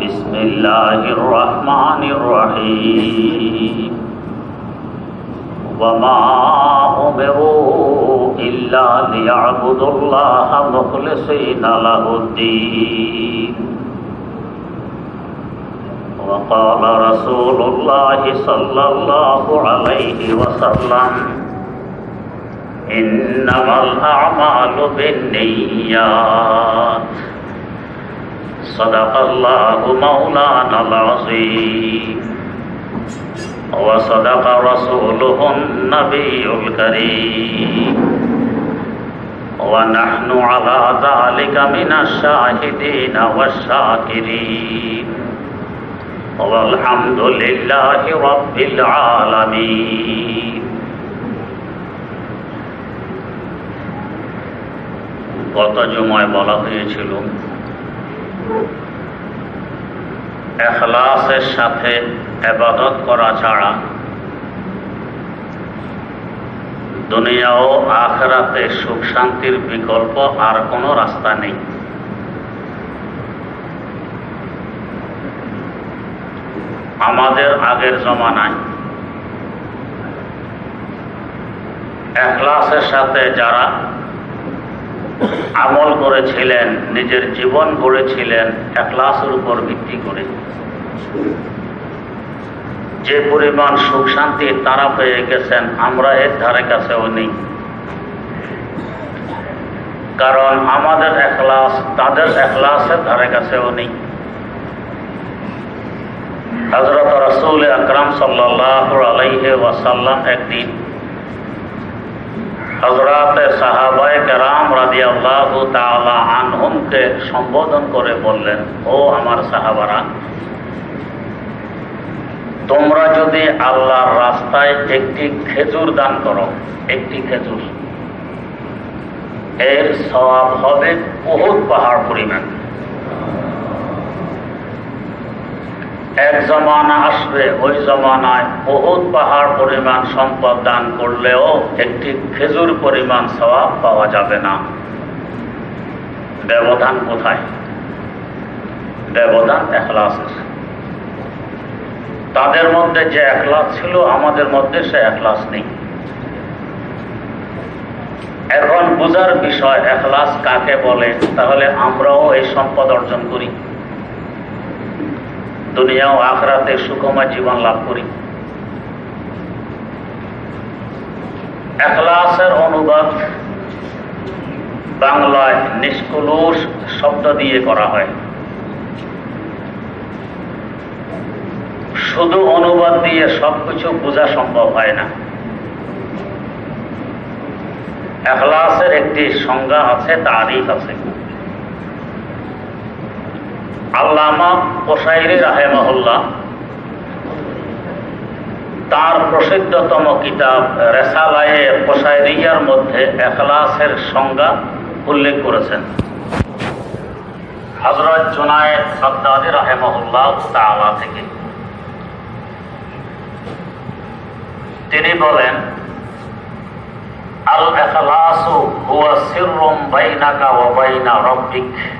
بسم الله الرحمن الرحيم. وما أمروا إلا ليعبدوا الله مخلصين له الدين. وقال رسول الله صلى الله عليه وسلم إنما الأعمال بالنيات. صدق الله مولانا العظيم وصدق رسوله النبي الكريم ونحن على ذلك من الشاهدين والشاكرين والحمد لله رب العالمين গত জমায় বলা হয়েছিল এখলাসের সাথে এবাদত করা ছাড়া দুনিয়া ও আখরাতে সুখ শান্তির বিকল্প আর কোনো রাস্তা নেই। আমাদের আগের জমানায় এখলাসের সাথে যারা আমল করেছিলেন, নিজের জীবন গড়েছিলেন একলাসের উপর ভিত্তি করে। যে পরিমাণ সুখ শান্তি তারা পেয়ে গেছেন, আমরা এর ধারে কাছেও নেই। কারণ আমাদের একলাস তাদের একলাসের ধারে কাছেও নেই। হজরত রসুল আকরাম সাল্লাহ আলাইহে ওয়াসাল্লাম একদিন সাহাবায় সম্বোধন করে বললেন, ও আমার সাহাবারা, তোমরা যদি আল্লাহর রাস্তায় একটি খেজুর দান করো, একটি খেজুর, এর স্বভাব হবে বহুত পাহাড় পরিমাণ এক জমানা আসবে, ওই জমানায় বহুত পাহাড় পরিমাণ সম্পদ দান করলেও একটি খেজুর পরিমাণ স্বভাব পাওয়া যাবে না। ব্যবধান কোথায়? ব্যবধান এখলাসের। তাদের মধ্যে যে একলাস ছিল, আমাদের মধ্যে সে একলাস নেই। এখন বোঝার বিষয় একলাস কাকে বলে? তাহলে আমরাও এই সম্পদ অর্জন করি। দুনিয়া ও আখরাতে সুখময় জীবন লাভ করি। এখলাসের অনুবাদ বাংলায় নিষ্কুলুষ শব্দ দিয়ে করা হয়। শুধু অনুবাদ দিয়ে সবকিছু বোঝা সম্ভব হয় না। এখলাসের একটি সংজ্ঞা আছে তারিফ আছে। রাহেমহল্লা তার প্রসিদ্ধতম কিতাব রেসালায়ে মধ্যে এখলাসের সংজ্ঞা উল্লেখ করেছেন। হজরত জুনায়দ তালা থেকে। তিনি বলেন আল এখলাসু হুয়া সিররুন বাইনাকা ওয়া বাইনা রব্বিক।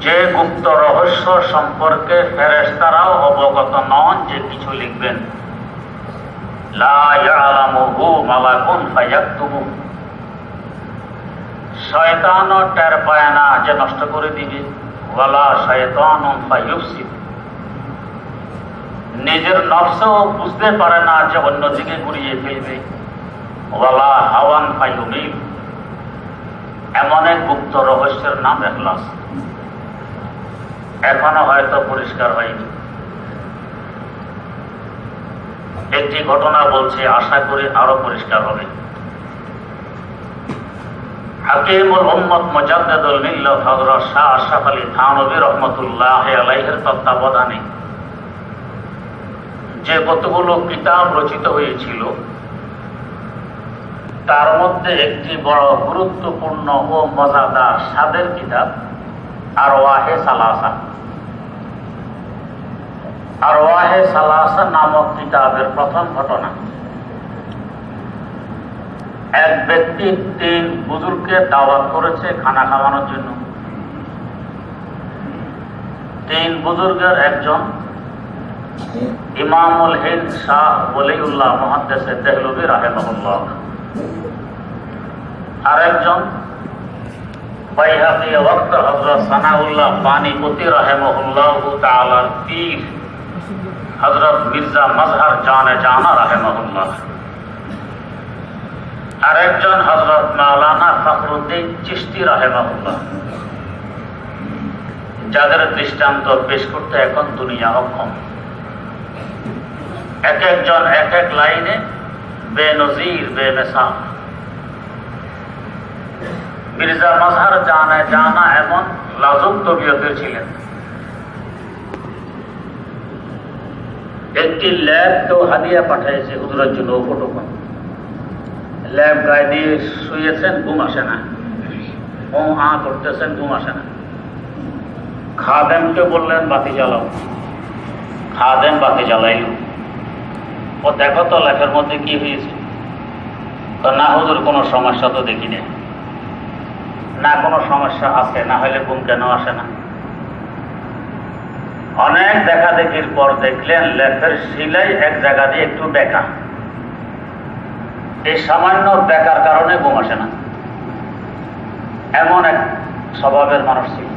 যে গুপ্ত রহস্য সম্পর্কে ফেরেশতারাও অবগত নন যে কিছু লিখবেন। টের না যে নষ্ট করে দিবে। নিজের নফসও বুঝতে পারে না যে অন্যদিকে ঘুরিয়ে ফেলবে। ওয়ালা হাওয়ান ফায়ুমিল। এমন এক গুপ্ত রহস্যের নাম এখলাস। এখনও হয়তো পরিষ্কার হয়নি। একটি ঘটনা বলছে, আশা করি আরও পরিষ্কার হবে। শাহ আলী তত্ত্বাবধানে যে কতগুলো কিতাব রচিত হয়েছিল, তার মধ্যে একটি বড় গুরুত্বপূর্ণ ও মজাদার স্বাদের কিতাব আর আর নামক কিতাবের প্রথম ঘটনা। এক ব্যক্তি তিন বুজুর্গকে দাওয়াত করেছে খানা খাওয়ানোর জন্য। তিন বুজুর্গের একজন ইমামুল হিন্দ শাহ বলিউল্লাহ মহাদ্দেশে দেহলবি রাহেমহুল্লাহ। আরেকজন বাইহাকি ওয়াক্ত আরেকজন হজরত মাওলানা ফখরুদ্দিন চিস্তি রাহেমাহুল্লাহ। যাদের দৃষ্টান্ত পেশ করতে এখন দুনিয়া অক্ষম এক একজন এক এক লাইনে বেনজির বেমেসাম মির্জা মজহার জানে জানা এমন লাজুক তবিয়তের ছিলেন। একটি ল্যাব তো হাদিয়া পাঠিয়েছে হুজুরের জন্য ফটোকন ল্যাব গায়ে দিয়ে শুয়েছেন, ঘুম আসে না। ও আ করতেছেন, ঘুম আসে না। খাদেমকে বললেন, বাতি জ্বালাও। খাদেম বাতি জ্বালাইল। ও দেখো তো ল্যাবের মধ্যে কি হয়েছে। তো না, হুজুর কোনো সমস্যা তো দেখি না না কোনো সমস্যা আছে, না হলে ঘুম কেন আসে না? অনেক দেখা দেখির পর দেখলেন লেফের সিলাই এক জায়গা দিয়ে একটু বেকা। এই সামান্য বেকার কারণে ঘুম আসে না। এমন এক স্বভাবের মানুষ ছিল।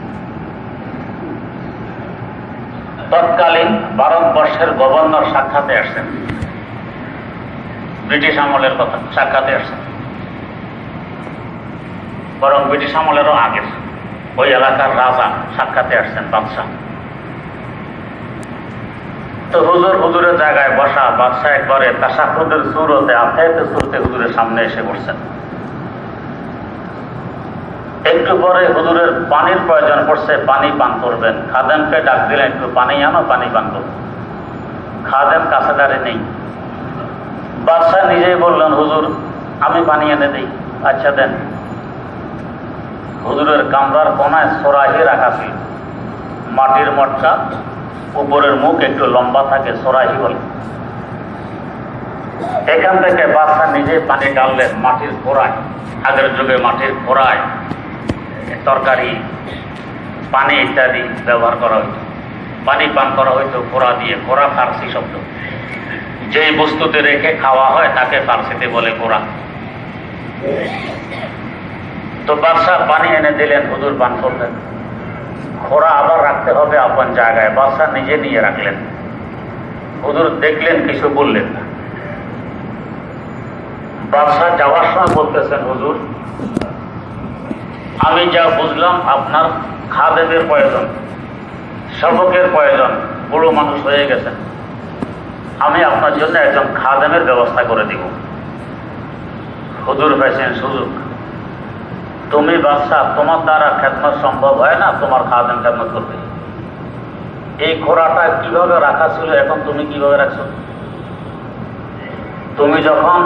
তৎকালীন ভারতবর্ষের গভর্নর সাক্ষাতে আসছেন। ব্রিটিশ আমলের কথা, সাক্ষাতে আসছেন। বরং ব্রিটিশ আমলেরও আগের। ওই এলাকার রাজা সাক্ষাতে আসছেন বাদশাহ। তো হুজুর হুজুরের জায়গায় বসা বাদশাহ একবারে তাসাফুদের সুরতে আফেতে সুরতে হুজুরের সামনে এসে বসছেন। একটু পরে হুজুরের পানির প্রয়োজন পড়ছে, পানি পান করবেন। খাদেমকে ডাক দিলেন, একটু পানি আনো, পানি পান করব খাদেম কাছে দাঁড়িয়ে নেই। বাদশাহ নিজেই বললেন, হুজুর, আমি পানি এনে দিই। আচ্ছা দেন। হুজুরের কামরার কোনায় সরাহি রাখা ছিল মাটির মটকা, উপরের মুখ একটু লম্বা থাকে, সরাহি বলে। এখান থেকে বাচ্চা নিজে পানি ডাললেন মাটির ঘোড়ায় আগের যুগে মাটির ঘোড়ায় তরকারি, পানি ইত্যাদি ব্যবহার করা হইত। পানি পান করা হইতো ঘোড়া দিয়ে ঘোড়া ফার্সি শব্দ। যেই বস্তুতে রেখে খাওয়া হয়, তাকে ফার্সিতে বলে ঘোড়া তো বাদশাহ পানি এনে দিলেন, হুজুর পান করলেন। ঘোড়া আবার রাখতে হবে আপন জায়গায়, বাদশাহ নিজে নিয়ে রাখলেন। হুজুর দেখলেন, কিছু বললেন না। বাদশাহ যাওয়ার সময় বলতেছেন, হুজুর, আমি যা বুঝলাম আপনার খাদেদের প্রয়োজন সেবকের প্রয়োজন, বুড়ো মানুষ হয়ে গেছেন। আমি আপনার জন্য একজন খাদেমের ব্যবস্থা করে দিব। হুজুর পাইছেন সুযোগ। তুমি বাদশাহ, তোমার দ্বারা খেদমত সম্ভব হয় না, তোমার খাদেন খেদমত করবে। এই খোরাটা কীভাবে রাখা ছিল, এখন তুমি কীভাবে রাখছো? তুমি যখন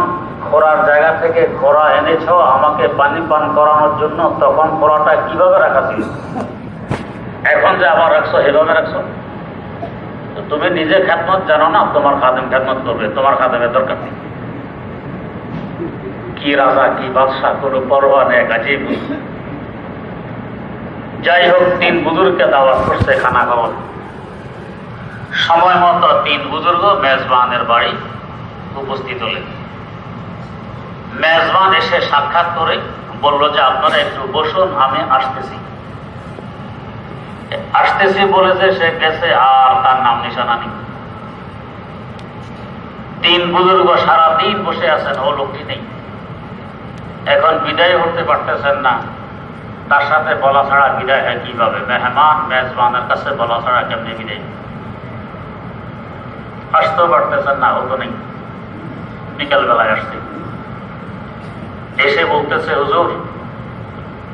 খোরার জায়গা থেকে খোরা এনেছ, আমাকে পানি পান করানোর জন্য, তখন খোরাটা কীভাবে রাখা ছিল? এখন যে আবার রাখছো এভাবে রাখছো? তুমি নিজে খ্যাতমত জানো না, তোমার খাদেম খ্যাতমত করবে, তোমার খাদেমের দরকার নেই। কি রাজা কি বাদশাহ কোনো পরোয়া নেই কাজেই যাই হোক, তিন বুজুর্গকে দাওয়াত করছে খানা খাওয়ার সময় মতো তিন বুজুর্গ মেজবানের বাড়ি উপস্থিত হলেন। মেজবান এসে সাক্ষাৎ করে বলল যে, আপনারা একটু বসুন, আমি আসতেছি। আসতেছি বলেছে সে গেছে, আর তার নাম নিশানা নেই। তিন বুজুর্গ সারা দিন বসে আছেন, ও লোকটি নেই। এখন বিদায় করতে পারতেছেন না। তার সাথে বলা ছাড়া বিদায় হয় কীভাবে? মেহমান, মেজবানের কাছে বলা ছাড়া কেমনি বিদায়? আসতেও পারতেছেন না হতো নেই। বিকালবেলায় আসছে। এসে বলতেছে, হুজুর,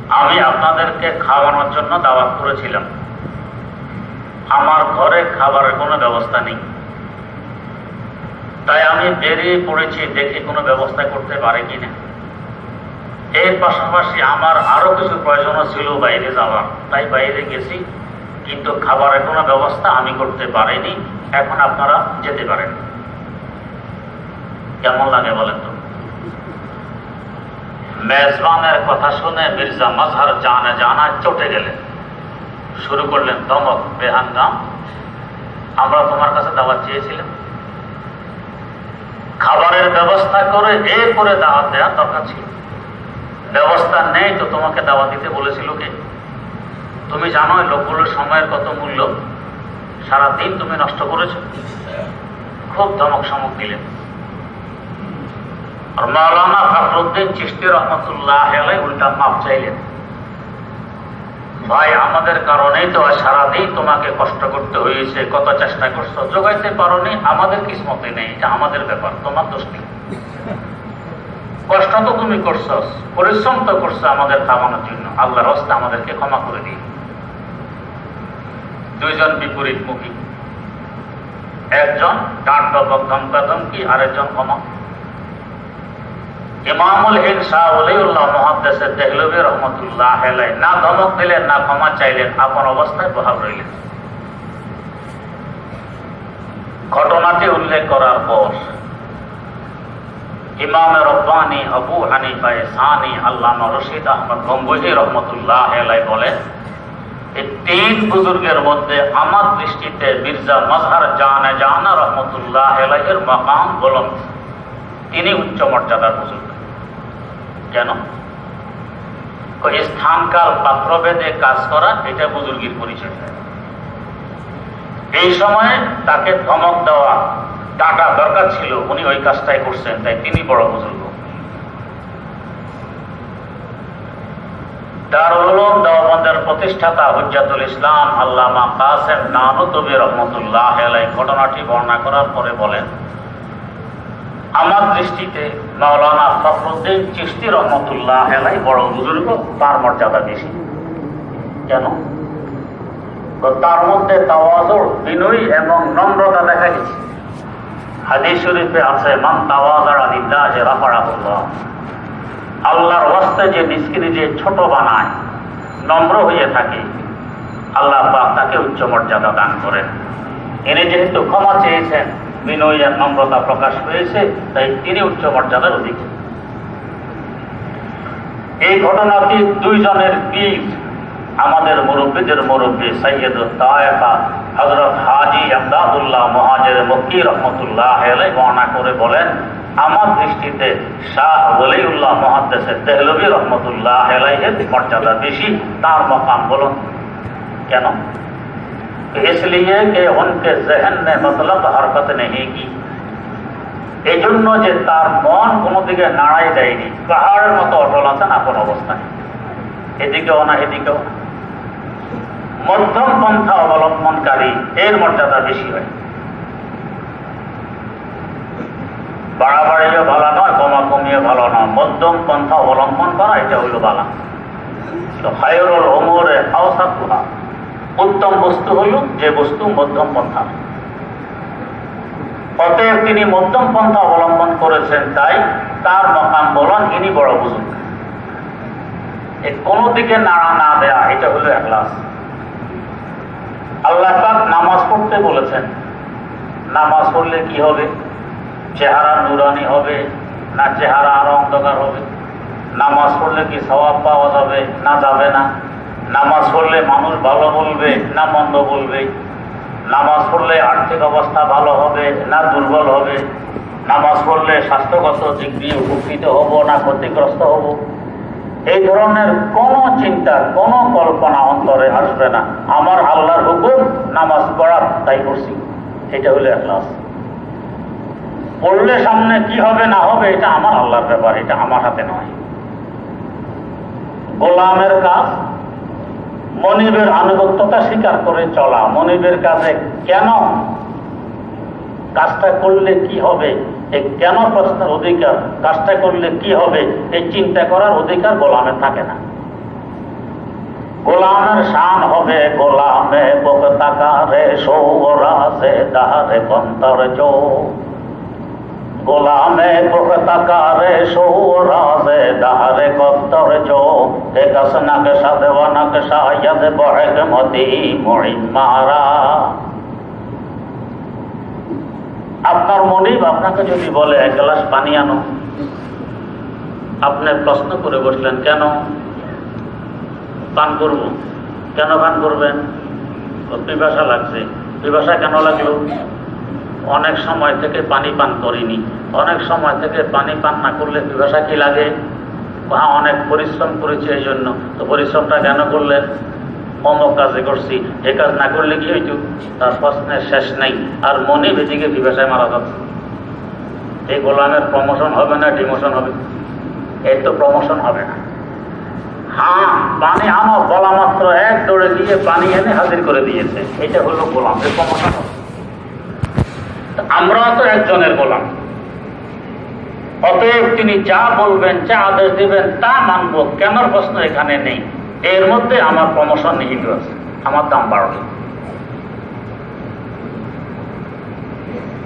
আমি আপনাদেরকে খাওয়ানোর জন্য দাওয়াত করেছিলাম। আমার ঘরে খাবারের কোনো ব্যবস্থা নেই। তাই আমি বেরিয়ে পড়েছি, দেখি কোনো ব্যবস্থা করতে পারে কিনা। এর পাশাপাশি আমার আরও কিছু প্রয়োজন ছিল বাইরে যাওয়ার তাই বাইরে গেছি, কিন্তু খাবারের কোনো ব্যবস্থা আমি করতে পারিনি। এখন আপনারা যেতে পারেন। কেমন লাগে বলেন তো? মেজবানের কথা শুনে মির্জা মজহার জানে জানা চটে গেলেন। শুরু করলেন, দমক, বেহাঙ্গাম, আমরা তোমার কাছে দাওয়াত চেয়েছিলাম। খাবারের ব্যবস্থা করে এরপরে দাওয়াত দেওয়ার দরকার ছিল। ব্যবস্থা নেই তো তোমাকে দাওয়া দিতে বলেছিল কে? তুমি জানো লোকগুলোর সময়ের কত মূল্য। সারাদিন তুমি নষ্ট করেছ। খুব ধমক সমক দিলেন। আর মাওলানা ফখরুদ্দিন চিস্তি রহমতুল্লাহ উল্টা মাপ চাইলেন। ভাই, আমাদের কারণেই তো সারাদিন তোমাকে কষ্ট করতে হয়েছে, কত চেষ্টা করছ যোগাইতে পারোনি, আমাদের কিসমতে নেই এটা আমাদের ব্যাপার, তোমার দোষ নেই কষ্ট তো তুমি করছ পরিশ্রম তো করছ আমাদের খাওয়ানোর জন্য। আল্লাহর হস্তে আমাদেরকে ক্ষমা করে দিই। দুইজন বিপরীত মুখী। একজন ডান ডবক ধমকা ধমকি আরেকজন ক্ষমা? ইমামুল হিন শাহ অলিউল্লাহ মহাদ্দেশের দেহলবী রহমতুল্লাহ হেলাই না ধমক দিলেন, না ক্ষমা চাইলেন, আপন অবস্থায় বহাল রইলেন। ঘটনাটি উল্লেখ করার পর ইমামে রব্বানি আবু হানিফা সানি আল্লামা রশিদ আহমদ গম্বুজি রহমতুল্লাহ বলেন, এই তিন বুজুর্গের মধ্যে আমার দৃষ্টিতে মির্জা মজহার জানে জানা রহমতুল্লাহ হেলাইয়ের মকাম বলন, তিনি উচ্চ মর্যাদার বুজুর্গ। কেন? ওই স্থানকাল পাত্রভেদে কাজ করা, এটা বুজুর্গির পরিচয়। এই সময়ে তাকে ধমক দেওয়া টাকা দরকার ছিল, উনি ওই কাজটাই করছেন, তাই তিনি বড় বুজুর্গ। প্রতিষ্ঠাতা হুজ্জাতুল ইসলাম আল্লামা কাসেম রহমতুল্লাহ ঘটনাটি বর্ণনা করার পরে বলেন, আমার দৃষ্টিতে মাওলানা ফখরুদ্দিন চিস্তি রহমতুল্লাহ বড় বুজুর্গ, তার মর্যাদা বেশি। কেন? তার মধ্যে তাওয়াজর, বিনয়ী এবং নম্রতা দেখা গেছে। হাদিস শরীফে আছে, মান তাওয়াজার আলিল্লাহ রাফারাহুল্লাহ আল্লাহর ওয়াস্তে যে নিজকে নিজে ছোট বানায়, নম্র হয়ে থাকে, আল্লাহ পাক তাকে উচ্চ মর্যাদা দান করেন। এনে যেহেতু ক্ষমা চেয়েছেন, বিনয় আর নম্রতা প্রকাশ হয়েছে তাই তিনি উচ্চ মর্যাদার অধিক। এই ঘটনাটি দুইজনের বীর আমাদের মুরব্বীদের মুরব্বী সৈয়দ তায়েফা হজরত হাজি আমদাদুল্লাহ মহাজের মক্কি রহমতুল্লাহ এলাই বর্ণনা করে বলেন আমার দৃষ্টিতে শাহ ওলিউল্লাহ মহাদ্দেশের তেহলবী রহমতুল্লাহ এলাইহের মর্যাদা বেশি তার মকাম বলুন কেন इसलिए कि उनके जहन में मतलब हरकत नहीं की এই জন্য যে তার মন কোনো দিকে নাড়াই দেয়নি পাহাড়ের মতো অটল আছেন আপন অবস্থায় এদিকেও না এদিকেও না মধ্যম পন্থা অবলম্বনকারী, এর মর্যাদা বেশি হয়। বাড়াবাড়িও ভালো নয়, কমা কমিয়ে ভালো নয়। মধ্যম পন্থা অবলম্বন করা, এটা হইল বালা। হায়রুল উত্তম বস্তু হইল যে বস্তু মধ্যম পন্থা। অতএব তিনি মধ্যম পন্থা অবলম্বন করেছেন তাই তার মকাম বলন ইনি বড় বুঝুন কোনো দিকে নাড়া না দেয়া, এটা হলো একলাস আল্লাহ নামাজ পড়তে বলেছেন। নামাজ পড়লে কি হবে? চেহারা নুরানি হবে না চেহারা আরও অন্ধকার হবে? নামাজ পড়লে কি স্বভাব পাওয়া যাবে না যাবে না? নামাজ পড়লে মানুষ ভালো বলবে না মন্দ বলবে? নামাজ পড়লে আর্থিক অবস্থা ভালো হবে না দুর্বল হবে? নামাজ পড়লে স্বাস্থ্যগত দিক দিয়ে উপকৃত হব না ক্ষতিগ্রস্ত হব? এই ধরনের কোনো চিন্তা, কোনো কল্পনা অন্তরে আসবে না। আমার আল্লাহর হুকুম, নামাজ পড়ার তাই করছি। এটা হলো ক্লাস পড়লে সামনে কি হবে, না হবে, এটা আমার আল্লাহর ব্যাপার, এটা আমার হাতে নয়। গোলামের কাজ, মনিবের আনুগত্যতা স্বীকার করে চলা। মনিবের কাজে কেন কাজটা করলে কি হবে? এই কেন প্রশ্নের অধিকার? কাজটা করলে কি হবে? এই চিন্তা করার অধিকার গোলামে থাকে না। গোলামের শান হবে গোলামে গোলামে বকতাকারে সৌরাজে দাহারে কন্তর চো একাস নকশা দেওয়া নকশা ইয়াদ বহেক মতি মারা। আপনার মনিব আপনাকে যদি বলে, এক গ্লাস পানি আনো। আপনি প্রশ্ন করে বসলেন, কেন? পান করব। কেন পান করবেন? পিপাসা লাগছে। পিপাসা কেন লাগল? অনেক সময় থেকে পানি পান করিনি। অনেক সময় থেকে পানি পান না করলে পিপাসা কি লাগে? অনেক পরিশ্রম করেছে এই জন্য। তো পরিশ্রমটা কেন করলেন? অমক কাজে করছি। এ কাজ না করলে কি হইতো? তার প্রশ্নের শেষ নেই। আর মনে বেদিকে বিবেচায় মারা যাচ্ছে। এই গোলামের প্রমোশন হবে না ডিমোশন হবে? এর তো প্রমোশন হবে না। হ্যাঁ পানি আনো, বলা মাত্র এক দৌড়ে গিয়ে পানি এনে হাজির করে দিয়েছে। এটা হলো গোলাম, এর প্রমোশন হবে। আমরা তো একজনের গোলাম। অতএব তিনি যা বলবেন, যা আদেশ দিবেন, তা মানব। কেন প্রশ্ন এখানে নেই? এর মধ্যে আমার প্রমোশন নিহিত আছে। আমার দাম বাড়বে।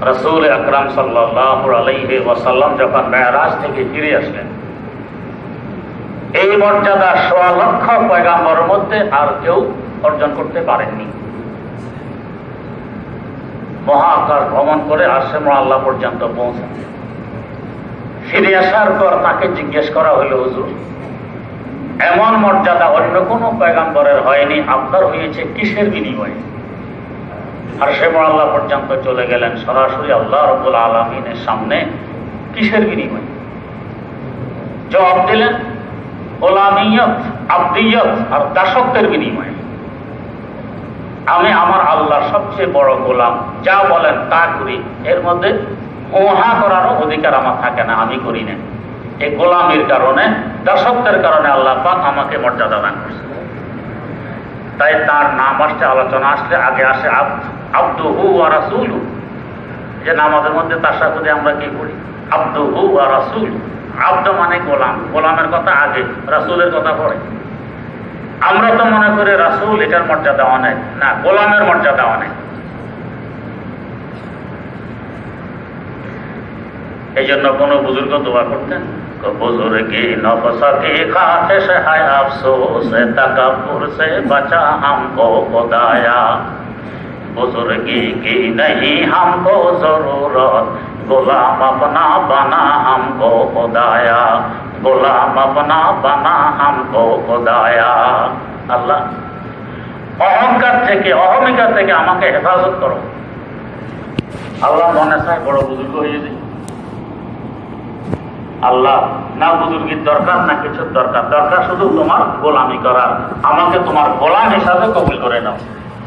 রসুল আকরাম সাল্লাহ আলাইহি ওয়াসাল্লাম যখন মেয়ারাজ থেকে ফিরে আসলেন, এই মর্যাদা সোয়া লক্ষ পয়গাম্বরের মধ্যে আর কেউ অর্জন করতে পারেননি। মহাকাশ ভ্রমণ করে আসেম আল্লাহ পর্যন্ত পৌঁছান ফিরে আসার পর তাকে জিজ্ঞেস করা হলো, হুজুর এমন মর্যাদা অন্য কোন পয়গাম্বরের হয়নি আপনার হয়েছে কিসের বিনিময়ে? আর সে আল্লাহ পর্যন্ত চলে গেলেন সরাসরি আল্লাহ রবুল আলমিনের সামনে কিসের বিনিময়ে? জবাব দিলেন গোলামিয়ত আব্দিয়ত আর দাসত্বের বিনিময়ে। আমি আমার আল্লাহ সবচেয়ে বড় গোলাম, যা বলেন তা করি। এর মধ্যে ওহা করারও অধিকার আমার থাকে না, আমি করি না। এই গোলামির কারণে, দাসত্বের কারণে আল্লাহ পাক আমাকে মর্যাদা দান করছে। তাই তার নাম আসছে, আলোচনা আসলে আগে আসে আব্দু হু আর যে নামাজের মধ্যে তার সাথে আমরা কি করি? আব্দু হু আর আব্দ মানে গোলাম। গোলামের কথা আগে, রাসুলের কথা পড়ে আমরা তো মনে করি রাসুল এটার মর্যাদা অনেক। না, গোলামের মর্যাদা অনেক। এই জন্য কোনো বুজুর্গ দোয়া করতেন। বুজুর্গি নফসকে খাতে से है अफसोस तकबर से बचा हमको खुदाया बुजुर्गी की नहीं हमको जरूरत गुलाम अपना बना हमको खुदाया गुलाम अपना बना हमको खुदाया আল্লাহ অহংকার থেকে অহমিকার থেকে আমাকে হেফাজত করো আল্লাহ মনে চায় বড় বুজুর্গ হয়ে যায় আল্লাহ, না বুজুর্গির দরকার, না কিছুর দরকার। দরকার শুধু তোমার গোলামি করার। আমাকে তোমার গোলাম হিসাবে কবুল করে নাও।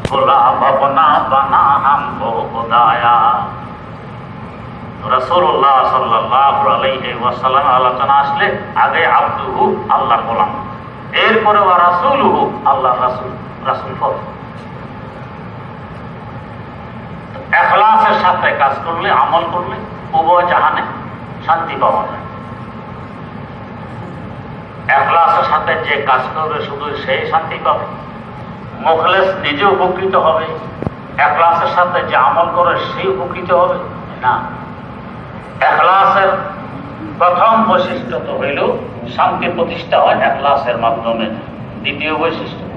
গোলাম বানা বানা হাম খোদায়া রসুল্লাহ সাল্লাহ ওয়াসাল্লাম আলোচনা আসলে আগে আব্দুহু আল্লাহ গোলাম। এরপরে রাসূলুহু আল্লাহ রাসূল রাসূল সাথে কাজ করলে, আমল করলে উভয় জাহানে শান্তি পাওয়া যায়। একলাসের সাথে যে কাজ করবে, শুধু সেই শান্তি পাবে। মুখলেস নিজে উপকৃত হবে। একলাসের সাথে যে আমল করে সেই উপকৃত হবে? না। একলাসের প্রথম বৈশিষ্ট্য তো হইল, শান্তি প্রতিষ্ঠা হয় একলাসের মাধ্যমে। দ্বিতীয় বৈশিষ্ট্য।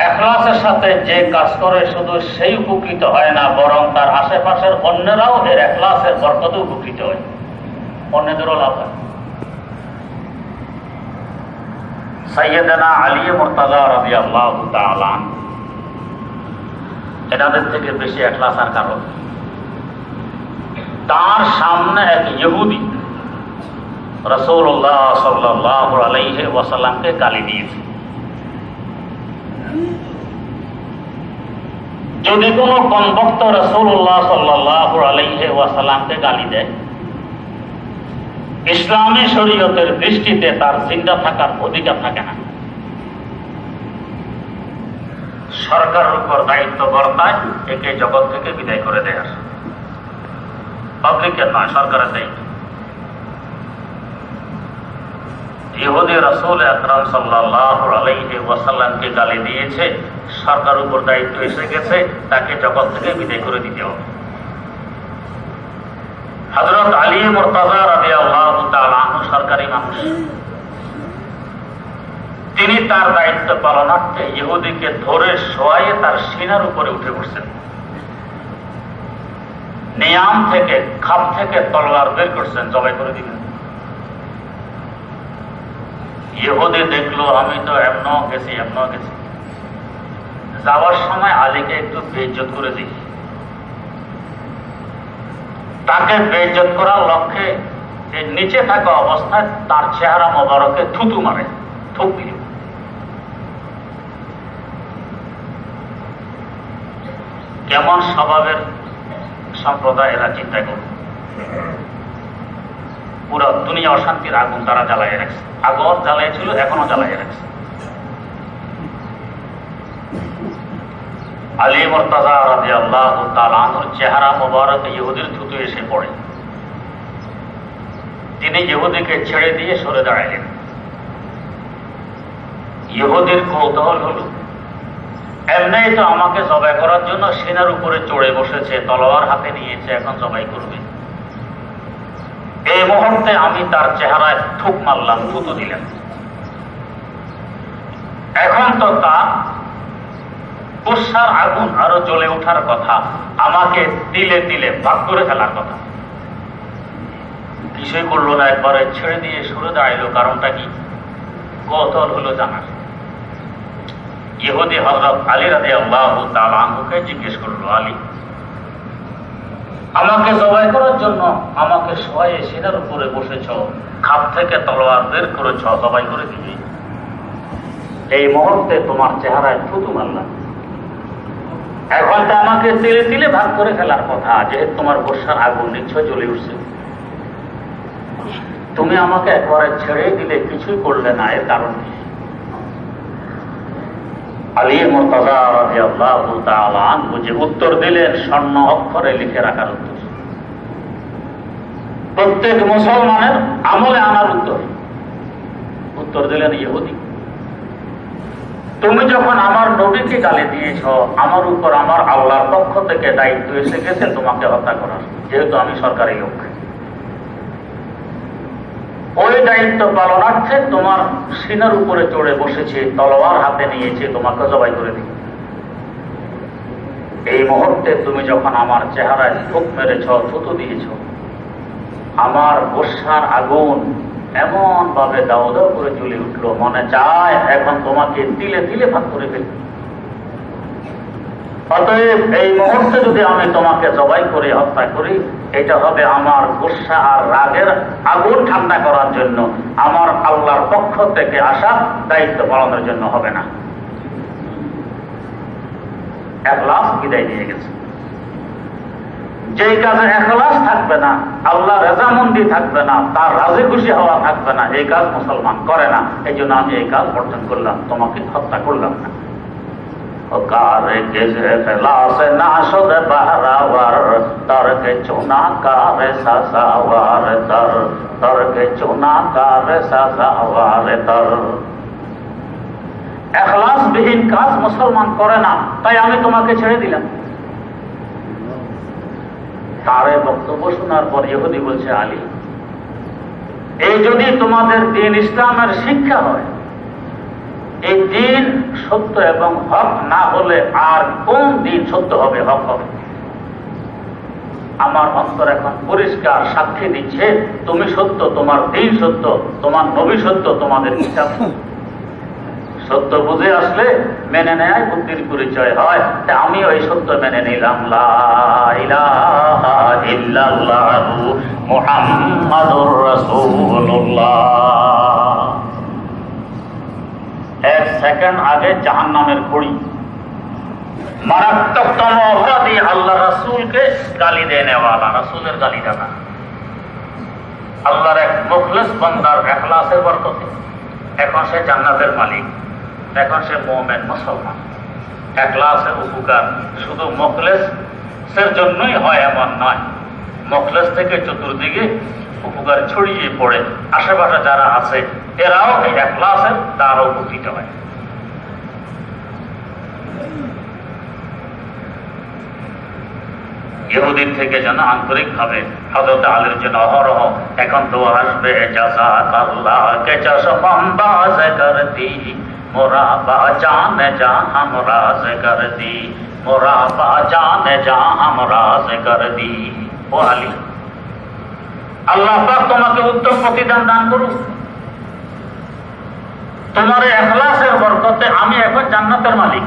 একলাসের সাথে যে কাজ করে, শুধু সেই উপকৃত হয় না, বরং তার আশেপাশের অন্যরাও এর একলাসের বরকতে উপকৃত হয়। অন্যদেরও লাভ হয়। সৈয়দনা আলী মোরতাজা রবি আল্লাহ তালান এনাদের থেকে বেশি একলাস আর কারণ তার সামনে এক ইহুদি রসৌল্লাহ সাল্লাহ আলাইহে ওয়াসাল্লামকে গালি দিয়েছে। যদি কোনো কমবক্ত রসৌল্লাহ সাল্লাহ আলাইহে ওয়াসাল্লামকে গালি দেয় ইসলামী শরীয়তের দৃষ্টিতে তার জিন্দা থাকার অধিকার থাকে না। সরকারের উপর দায়িত্ব বর্তায় একে জগৎ থেকে বিদায় করে দেয়ার পাবলিকের নয়, সরকারের দায়িত্ব। ইহুদি রসুল আকরাম সাল্লাহ ওয়াসাল্লামকে গালি দিয়েছে, সরকার উপর দায়িত্ব এসে গেছে, তাকে জগৎ থেকে বিদায় করে দিতে হবে। হজরত আলী সরকারি মানুষ। তিনি তার দায়িত্ব পালনার্থে ইহুদিকে ধরে শোয়াইয়ে তার সিনার উপরে উঠে পড়ছেন নিয়াম থেকে, খাপ থেকে তলোয়ার বের করছেন, জবাই করে দিবেন ইহুদি দেখল, আমি তো এমন গেছি এমন গেছি। যাওয়ার সময় আলীকে একটু বেজত করে দিই তাকে বেজত করার লক্ষ্যে নিচে থাকা অবস্থায় তার চেহারা মোবারকে থুতু মারে, থুক দিয়ে কেমন স্বভাবের সম্প্রদায় এরা চিন্তা করবে পুরো দুনিয়া অশান্তির আগুন তারা জ্বালাইয়ে রাখছে। আগুন জ্বালাইছিল এখনও জ্বালাইয়ে রাখছে। আলী মর্তাজা রাজি আল্লাহ তালানুর চেহারা মোবারক ইহুদির থুতু এসে পড়ে। তিনি ইহুদিকে ছেড়ে দিয়ে সরে দাঁড়াইলেন ইহুদির কৌতূহল হল, এমনি তো আমাকে জবাই করার জন্য সেনার উপরে চড়ে বসেছে, তলোয়ার হাতে নিয়েছে, এখন জবাই করবে। এই মুহূর্তে আমি তার চেহারায় থুক মারলাম, থুতু দিলাম। এখন তো তার উৎসার আগুন আরও জ্বলে ওঠার কথা, আমাকে তিলে তিলে ভাগ করে ফেলার কথা। কিছুই করল না, একবারে ছেড়ে দিয়ে সরে দাঁড়াইলো, কারণটা কি? কৌতল হলো জানার। ইহুদি হজরত আলী রাধে আল্লাহ তালকে জিজ্ঞেস করল, আলী, আমাকে জবাই করার জন্য আমাকে সবাই সেনার উপরে বসেছ, খাপ থেকে তলোয়ার বের করেছ, জবাই করে দিবি? এই মুহূর্তে তোমার চেহারায় থুতু মারলাম। এখন তো আমাকে তিলে তিলে ভাগ করে ফেলার কথা যেহেতু তোমার বর্ষার আগুন নিশ্চয় জ্বলে উঠছে। তুমি আমাকে একবারে ছেড়ে দিলে, কিছুই করলে না, এর কারণ কি? বুঝে উত্তর দিলেন, স্বর্ণ অক্ষরে লিখে রাখার উত্তর। প্রত্যেক মুসলমানের আমলে আনার উত্তর। উত্তর দিলেন ইহুদি। তুমি যখন আমার নবীকে গালি দিয়েছ, আমার উপর আমার আল্লাহর পক্ষ থেকে দায়িত্ব এসে গেছে তোমাকে হত্যা করার। যেহেতু আমি সরকারি লোক। ওই দায়িত্ব পালনার্থে তোমার সিনার উপরে চড়ে বসেছে, তলোয়ার হাতে নিয়েছে, তোমাকে জবাই করে দিই। এই মুহূর্তে তুমি যখন আমার চেহারায় ফুক মেরেছ, থুতু দিয়েছ, আমার গোসার আগুন এমন ভাবে দাও দাও করে জ্বলে উঠল। মনে চায় এখন তোমাকে তিলে তিলে ভাগ করে ফেলি। অতএব এই মুহূর্তে যদি আমি তোমাকে জবাই করে হত্যা করি, এটা হবে আমার গুসা আর রাগের আগুন ঠান্ডা করার জন্য। আমার আল্লাহর পক্ষ থেকে আসা দায়িত্ব পালনের জন্য হবে না। একলাস বিদায় দিয়ে গেছে। যেই কাজে একলাস থাকবে না, আল্লাহ রেজামন্দি থাকবে না, তার রাজে খুশি হওয়া থাকবে না, এই কাজ মুসলমান করে না। এই জন্য আমি এই কাজ বর্জন করলাম, তোমাকে হত্যা করলাম না। কারে গেজে ফেলাসে না সদে বাহারাওয়ার, তর্কে চুনা কারে সাসাওয়ার তর, তর্কে চুনা কারে সাসাওয়ার তর। এখলাসবিহীন কাজ মুসলমান করে না, তাই আমি তোমাকে ছেড়ে দিলাম। তার বক্তব্য শোনার পর ইহুদি বলছে, আলী, এই যদি তোমাদের দিন ইসলামের শিক্ষা হয়, এই দিন সত্য এবং হক না হলে আর কোন দিন সত্য হবে হক হবে আমার অন্তর এখন পরিষ্কার সাক্ষী দিচ্ছে, তুমি সত্য, তোমার দিন সত্য, তোমার নবী সত্য, তোমাদের কিতাব। সত্য বুঝে আসলে মেনে নেয়, বুদ্ধির পরিচয় হয়। তা আমি ওই সত্য মেনে নিলাম। এক সেকেন্ড আগে জাহান্নামের ঘড়ি। মারাত্মকতম অপরাধী আল্লাহ রাসূলকে গালি দেনেওয়ালা রাসূলের গালিটা না। আল্লাহর এক মুখলেস বান্দার এখলাসের বরকতে। এখন সে জান্নাতের মালিক। এখন সে মোমেন মুসলমান। এখলাসের উপকার শুধু মোখলেসের জন্যই হয় এমন নয়। মোখলেস থেকে চতুর্দিকে উপকার ছড়িয়ে পড়ে। আশেপাশে যারা আছে, এরাও এই এখলাসের দ্বারা উপকৃত হয়। ইহুদির থেকে যেন আন্তরিক ভাবে হজরত আলীর জন্য অহরহ এখন তো আসবে জাজাক আল্লাহ কে চশমম বাজ করতি মোরা বা জান যা হাম রাজ কর দি মোরা বা জান যা হাম রাজ কর দি ও আলী আল্লাহ তোমাকে উত্তম প্রতিদান দান করুক তোমার এখলাসের বরকতে আমি এখন জান্নাতের মালিক।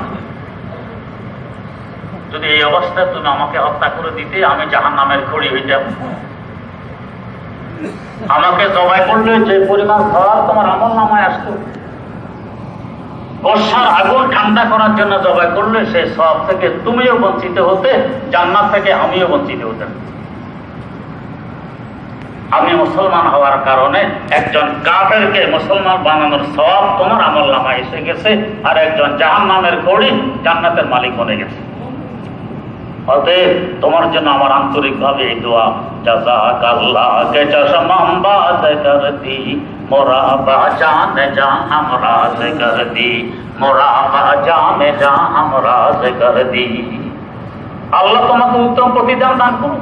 যদি এই অবস্থায় তুমি আমাকে হত্যা করে দিতে, আমি জাহান নামের ঘড়ি হয়ে যাব। আমাকে জবাই করলে যে পরিমাণ ধরার তোমার আমল নামায় আসতো। বর্ষার আগুন ঠান্ডা করার জন্য জবাই করলে সে সব থেকে তুমিও বঞ্চিত হতে, জান্নাত থেকে আমিও বঞ্চিত হতে। আমি মুসলমান হওয়ার কারণে একজন কাফেরকে মুসলমান বানানোর সব তোমার আমল নামা এসে গেছে, আর একজন জাহান নামের কড়ি জান্নাতের মালিক বনে গেছে। তোমার জন্য আমার আন্তরিক ভাবে দি। আল্লাহ তোমাকে উত্তম প্রতিদান দান করুন।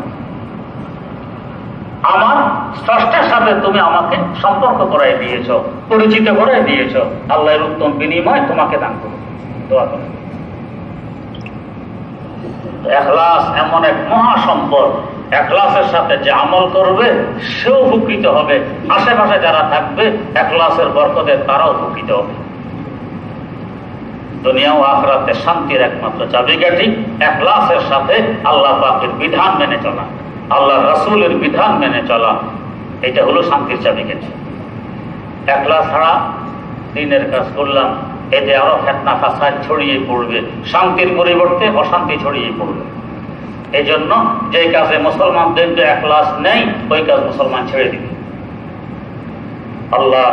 আমার স্রষ্টের সাথে তুমি আমাকে সম্পর্ক করাই দিয়েছ, পরিচিত করাই দিয়েছ। আল্লাহর উত্তম বিনিময় তোমাকে দান করুন। দোয়া করুন। এখলাস এমন এক মহা সম্পদ এখলাসের সাথে যে আমল করবে, সেও উপকৃত হবে। আশেপাশে যারা থাকবে, এখলাসের বরকতে তারাও উপকৃত হবে। দুনিয়া ও আখরাতে শান্তির একমাত্র চাবিকাঠি। এখলাসের সাথে আল্লাহ পাকের বিধান মেনে চলা। আল্লাহ রাসূলের বিধান মেনে চলা। এটা হলো শান্তির চাবিকাঠি। একলাস ছাড়া দিনের কাজ করলাম এতে আরও ফেতনা ফাসাদ ছড়িয়ে পড়বে, শান্তির পরিবর্তে অশান্তি ছড়িয়ে পড়বে। এই জন্য যে কাজে মুসলমানদের যে একলাস নেই, ওই কাজ মুসলমান ছেড়ে দিবে। আল্লাহ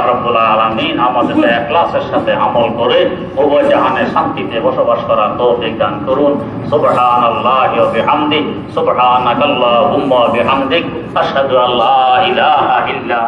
আলমিন আমাদের সাথে আমল করে উভয় জাহানে শান্তিতে বসবাস করার তৌফিক দান করুন। সুবহান আল্লাহ বিহামদিক বিহামদিক ইলাহা ইল্লা